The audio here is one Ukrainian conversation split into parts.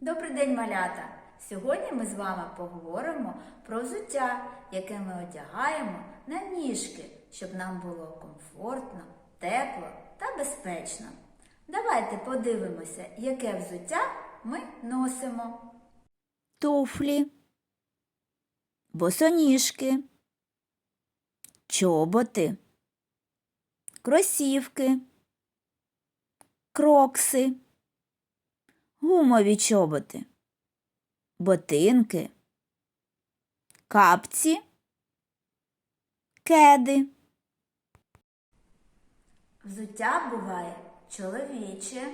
Добрий день, малята! Сьогодні ми з вами поговоримо про взуття, яке ми одягаємо на ніжки, щоб нам було комфортно, тепло та безпечно. Давайте подивимося, яке взуття ми носимо. туфлі, босоніжки, чоботи, кросівки, крокси, гумові чоботи, ботинки, капці, кеди, Взуття буває чоловіче,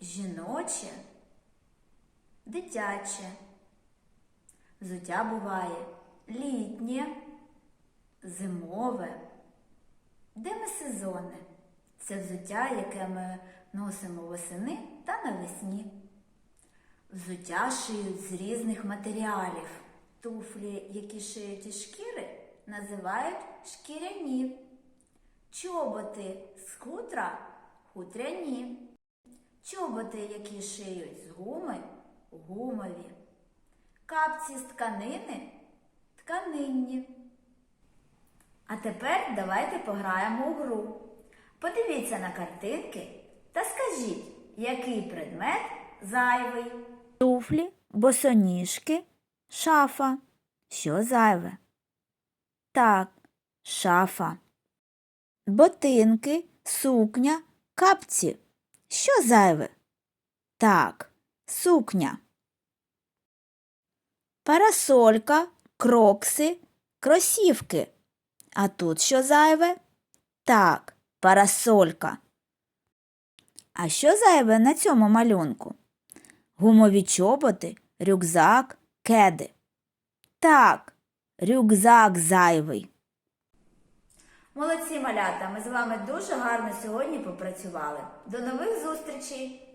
жіноче, дитяче. Взуття буває літнє, зимове, демисезонне. Це взуття, яке ми носимо восени та навесні. Взуття шиють з різних матеріалів. Туфлі, які шиють із шкіри, називають шкіряні. Чоботи з хутра хутряні. Чоботи, які шиють з гуми, гумові. Капці з тканини тканинні. А тепер давайте пограємо у гру. Подивіться на картинки та скажіть, який предмет зайвий. туфлі, босоніжки, шафа. Що зайве? Так, шафа. Ботинки, сукня, капці. Що зайве? Так, сукня. Парасолька, крокси, кросівки. А тут що зайве? Так, парасолька. А що зайве на цьому малюнку? Гумові чоботи, рюкзак, кеди. Так, рюкзак зайвий. Молодці малята, ми з вами дуже гарно сьогодні попрацювали. До нових зустрічей!